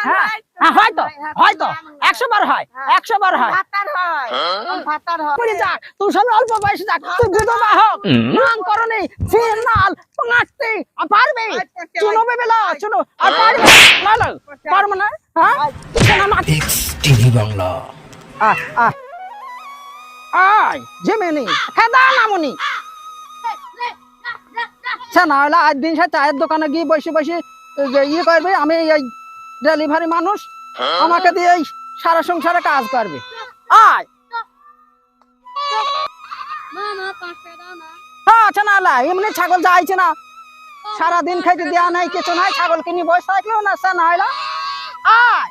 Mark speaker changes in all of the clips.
Speaker 1: হ্যাঁ
Speaker 2: হ্যাঁ,
Speaker 1: হয়তো হয়তো একশো বার হয়
Speaker 2: হ্যাঁ।
Speaker 1: একশো বার হয়।
Speaker 2: হয় হয়?
Speaker 1: যাক তুই সব অল্প বয়সে যাক তুই বিধবা হোক নাম করনি ফিরনাল পাঁচটি আর চুনো বেবেলা চুনো আর পারবি? না না পারব না হ্যাঁ? শোনা মা
Speaker 3: এক্স টিভি বাংলা।
Speaker 1: আয় আয়। আয় জেমেনি খেদা নামনি সে না হলে আজ দিন সে চায়ের দোকানে গিয়ে বসে বসে ইয়ে করবে আমি এই ডেলিভারি মানুষ আমাকে দিয়ে এই সারা সংসারে কাজ করবে। আয়! হ্যাঁ আচ্ছা না লা এমনি ছাগল যাইছে না। সারাদিন খাইতে দেওয়া নাই কিছু নাই ছাগল কিনি বসে থাকলেও না সে না হলে আয়!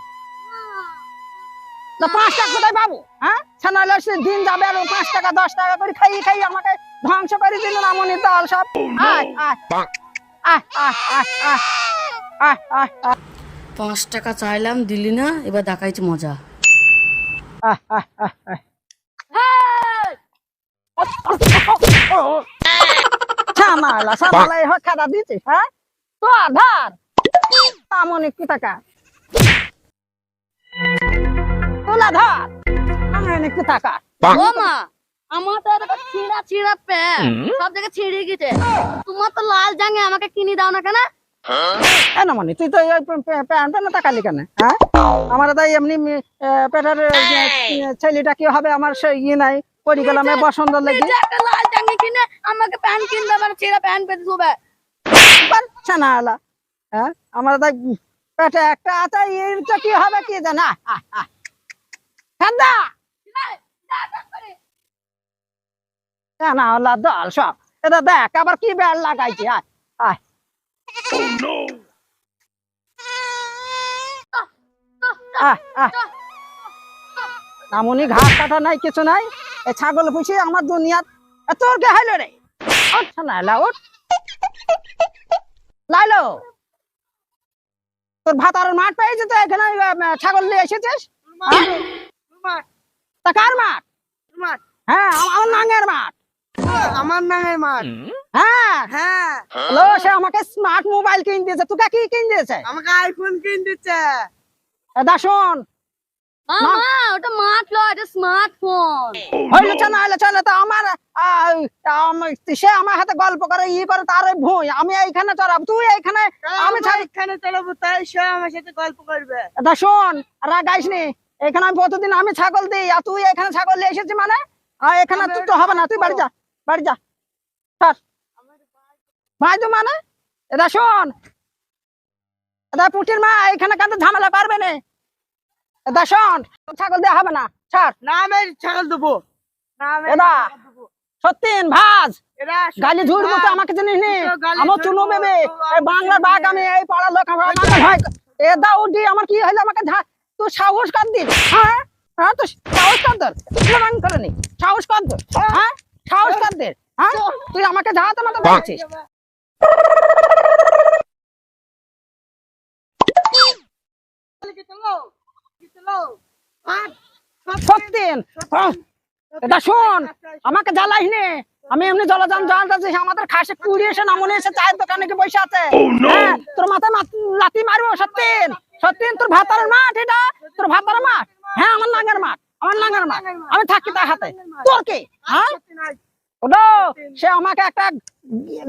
Speaker 1: না পাঁচ টাকা কোথায় পাবো? হ্যাঁ? ছানালে সে দিন যাবে আর পাঁচ টাকা দশ টাকা করে খাইয়ে খাইয়ে আমাকে ধ্বংস করে দিল না মনে দল সব। আয় আয়। আয় আয় আয় আয় আয় আয় আয়।
Speaker 4: পাঁচ টাকা চাইলাম দিলি না এবার দেখাইছি মজা।
Speaker 1: হয় খাদা দিছিস হ্যাঁ? তো আধার? আমনে কি টাকা? তোলা ধর আমনে কি টাকা?
Speaker 4: ও মা আমার তো এরকম ছিঁড়া ছিঁড়া প্যান্ট সব জায়গায় ছিঁড়ে গেছে। তোমার তো লাল জাঙ্গে আমাকে কিনে দাও না কেন?
Speaker 1: কেন মানে তুই তো প্যান্ট টাকালি কেন? হ্যাঁ? আমার তাই এমনি পেটের ছেলেটা কি হবে? আমার সে ইয়ে নাই পরি বসন্ত লেগে।
Speaker 4: এই যে একটা লাল জাঙ্গে কিনে আমাকে প্যান্ট কিনবে ছিঁড়া প্যান্ট পেতে শুবে
Speaker 1: ছানা আলা হ্যাঁ? আমার তাই পেটে একটা এটা কি হবে কি জানা? ঠান্ডা দল সব। এটা দেখ আবার কি বেড় লাগাইছে? আয় আয়। আয় নামনি ঘাস কাটা নাই কিছু নাই। এ ছাগল পুষে আমার দুনিয়াত তোর কে হাইলো রে? ওঠ না লাইলো তোর ভাত আর মাঠ পেয়েছে তো এখানে ছাগল নিয়ে এসেছিস? হ্যাঁ? তা কার মাঠ?
Speaker 2: মাঠ।
Speaker 1: হ্যাঁ আমার নাঙ্গের মাঠ।
Speaker 2: আমার নামের মাঠ
Speaker 1: হ্যাঁ।
Speaker 2: হ্যাঁ।
Speaker 1: হ্যালো সে আমাকে স্মার্ট মোবাইল কিনে দিয়েছে। তোকে কি কিনে দিয়েছে?
Speaker 2: আমাকে আইফোন কিনে দিচ্ছে
Speaker 1: দা শোন।
Speaker 4: মামা ওটা মাঠ লয় এটা স্মার্টফোন
Speaker 1: হইল চলে হইল চলে তো আমার সে আমার হাতে গল্প করে ই করে তার ভুঁই। আমি এইখানে চড়াবো তুই এইখানে আমি
Speaker 2: এখানে চলাবো তাই সে আমার সাথে গল্প করবে।
Speaker 1: দা শোন রাগাইস নি। এখানে আমি প্রতিদিন আমি ছাগল দিই আর তুই এখানে ছাগল নিয়ে এসেছিস মানে? আর এখানে তুই তো হবে না তুই বাড়ি যা। বাড়ি যা সর ভাই তো মানে এটা শোন। এটা পুটির মা এখানে কাঁদে ঝামেলা পারবে না। এটা শোন ছাগল দেওয়া হবে না
Speaker 2: না আমি ছাগল দেবো।
Speaker 1: সত্যিন ভাজ। গালি আমাকে চিনিস নি?
Speaker 2: তুই গালি
Speaker 1: আমার চুনো
Speaker 2: তুই
Speaker 1: বাংলার
Speaker 2: চিনিস
Speaker 1: বাঘ আমি এই পাড়ার লোক আমার। এ আমার কি হইল আমাকে তুই সাহস দিন হ্যাঁ? হ্যাঁ তো সাহস দর করে নি সাহস কর দর হ্যাঁ সাহস কর দে হ্যাঁ? তুই আমাকে ঝাড়াতে মতো বলছিস।
Speaker 2: কি? কি
Speaker 1: সত্যিন হ্যাঁ, এটা শোন আমাকে জ্বালাইস নে আমি এমনি জলজান জানতেছিস আমাদের খাসে কুড়ি এসে না এসে চায়ের দোকানে বসে আছে। হ্যাঁ? তোর মাথায় মাত- লাথি মারবো সত্যিন সত্যিন তোর ভাতারের মাঠ এটা? তোর ভাতারের মাঠ? হ্যাঁ আমার নাঙ্গের মাঠ। আমার নাঙ্গের মাঠ। আমি থাকি তার হাতে। তোর কি? হ্যাঁ। ওটা সে আমাকে একটা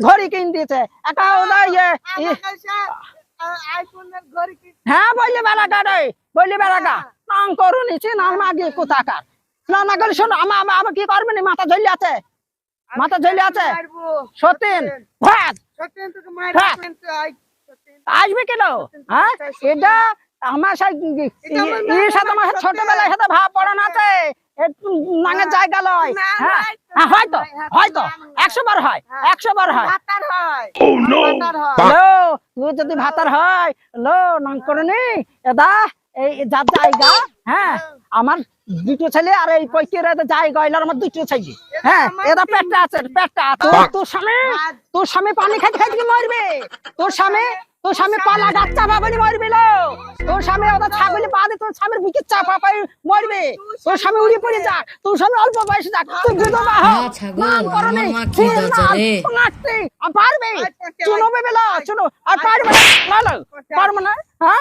Speaker 1: ঘড়ি কিনে দিয়েছে। একটা ওটা ইয়ে হ্যাঁ বললি বেড়াকা রে বললি নাং করু নিছি নাং মাগি কোথাকার? না না গেলে শোনো আমার আমার আমার কি করবে নি? মাথা ঝুলি আছে? মাথা ঝুলি আছে?
Speaker 2: মারবো।
Speaker 1: ভাত হ্যাঁ। আসবে কেন? হ্যাঁ? এটা আমার সাথে ছোটবেলায় সাথে ভাব পড়ানো আছে? একটু জায়গা লয়। হ্যাঁ। হ্যাঁ, হয়তো
Speaker 2: হ্যাঁ,
Speaker 1: হয়তো
Speaker 2: না,
Speaker 1: একশো বার হয়
Speaker 2: হ্যাঁ।
Speaker 1: একশো বার হয়।
Speaker 2: হয়। হয়।
Speaker 1: তুই যদি ভাতার হয় এদা এই যার জায়গা হ্যাঁ আমার দুটো ছেলে আর এই পৈকের জায়গা হইল আমার দুটো ছেলে। হ্যাঁ
Speaker 2: তিন-
Speaker 1: পেটটা আছে পেটটা তোর তোর স্বামী তোর স্বামী পানি খাইতে খাইতে মরবে? তোর স্বামী
Speaker 2: তোর স্বামী পালা গাছ চাপা পানি মরবি লো। তোর স্বামী ওটা ছাগলি পা দিয়ে তোর স্বামীর বিকে চাপা পাই মরবে। তোর স্বামী উড়ে পড়ে যাক। তোর স্বামী অল্প বয়সে যাক। তুই বিধবা
Speaker 3: হ্যাঁ, ছাগল, মা কি দরজারে?
Speaker 2: নাচতে আর পারবে? চুনো বেবে লো চুনো। আর পারবে না? না না পারবে না? হ্যাঁ?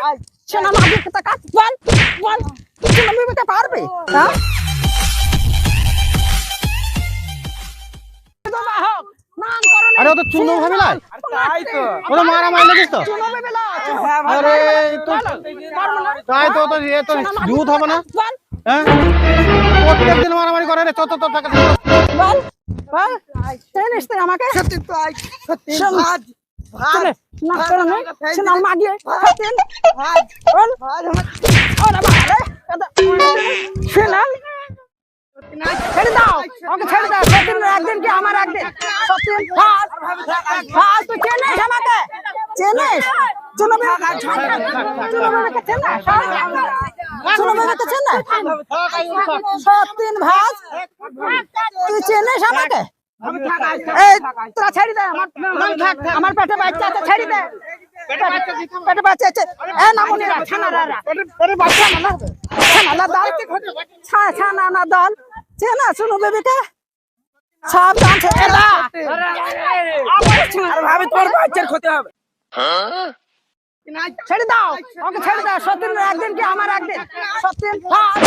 Speaker 2: শোনা মাঝে কথা কাজ? বল বল। চুনো বেবে পারবে? হ্যাঁ? বিধবা হোক নাম করনি।
Speaker 5: আরে ও তো চুনো ভাবে না
Speaker 6: তাই তো।
Speaker 5: তো? তো
Speaker 6: হ্যাঁ, ভাই,
Speaker 5: আরে তো তাই তো তো এ তো জুত হবে না?
Speaker 2: বল।
Speaker 5: হ্যাঁ? প্রত্যেকদিন মারামারি করে রে তো টাকা
Speaker 2: বল বল। চিনিস তুই আমাকে?
Speaker 6: সত্যি তো আই সত্যি। ভাজ ভাজ
Speaker 2: না করে নে। মাগিয়ে বল।
Speaker 6: আমার
Speaker 2: ওরে ছেড়ে দাও। ওকে ছেড়ে দাও। সত্যি একদিন কি আমার একদিন? সত্যি ভাত ভাত তুই চেনিস আমাকে? চেনিস? সত্যি ভাত তুই চেনিস আমাকে? তোরা ছেড়ে দে। আমার পেটে বাচ্চা আছে, ছেড়ে দে। পেটে বাচ্চা এ, নামুনি। রা ছানা রা রা পেটে ছানা না দল। ছানা না দল। চেনা শুনো বেবিকে সব
Speaker 6: আর ভাবে তোর বাচ্চার ক্ষতি হবে।
Speaker 2: ছেড়ে দাও। ওকে ছেড়ে দাও। সত্যি একদিন কি আমার একদিন? সত্যি ভাত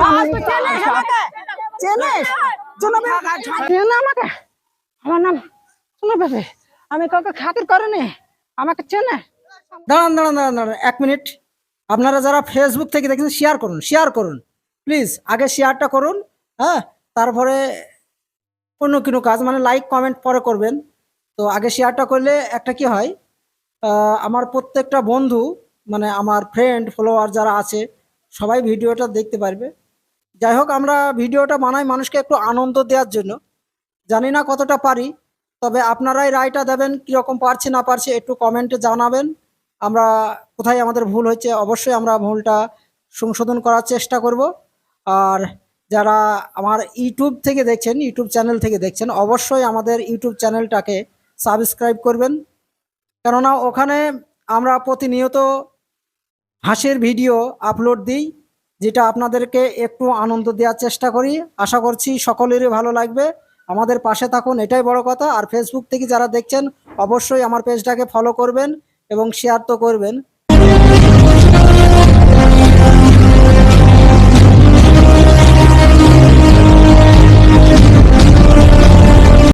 Speaker 2: ভাত তুই চেনিস আমাকে চেনিস শুনো আমাকে? আমার নাম শুনো বেবি আমি কাউকে খাতির করিনি। আমাকে চেনে?
Speaker 1: দাঁড়ান দাঁড়ান দাঁড়ান দাঁড়ান এক মিনিট। আপনারা যারা ফেসবুক থেকে দেখছেন শেয়ার করুন শেয়ার করুন। প্লিজ আগে শেয়ারটা করুন। হ্যাঁ তারপরে অন্য কোনো কাজ মানে লাইক কমেন্ট পরে করবেন। তো আগে শেয়ারটা করলে একটা কি হয় আমার প্রত্যেকটা বন্ধু মানে আমার ফ্রেন্ড ফলোয়ার যারা আছে, সবাই ভিডিওটা দেখতে পারবে। যাই হোক, আমরা ভিডিওটা বানাই মানুষকে একটু আনন্দ দেওয়ার জন্য। জানি না কতটা পারি, তবে আপনারাই রায়টা দেবেন, কীরকম পারছি না পারছি একটু কমেন্টে জানাবেন। আমরা কোথায় আমাদের ভুল হচ্ছে অবশ্যই আমরা ভুলটা সংশোধন করার চেষ্টা করব। আর যারা আমার ইউটিউব থেকে দেখছেন, ইউটিউব চ্যানেল থেকে দেখছেন, অবশ্যই আমাদের ইউটিউব চ্যানেলটাকে সাবস্ক্রাইব করবেন। কেননা ওখানে আমরা প্রতিনিয়ত হাসির ভিডিও আপলোড দিই, যেটা আপনাদেরকে একটু আনন্দ দেওয়ার চেষ্টা করি। আশা করছি সকলেরই ভালো লাগবে। আমাদের পাশে থাকুন, এটাই বড় কথা। আর ফেসবুক থেকে যারা দেখছেন, অবশ্যই আমার পেজটাকে ফলো করবেন এবং শেয়ার তো করবেন।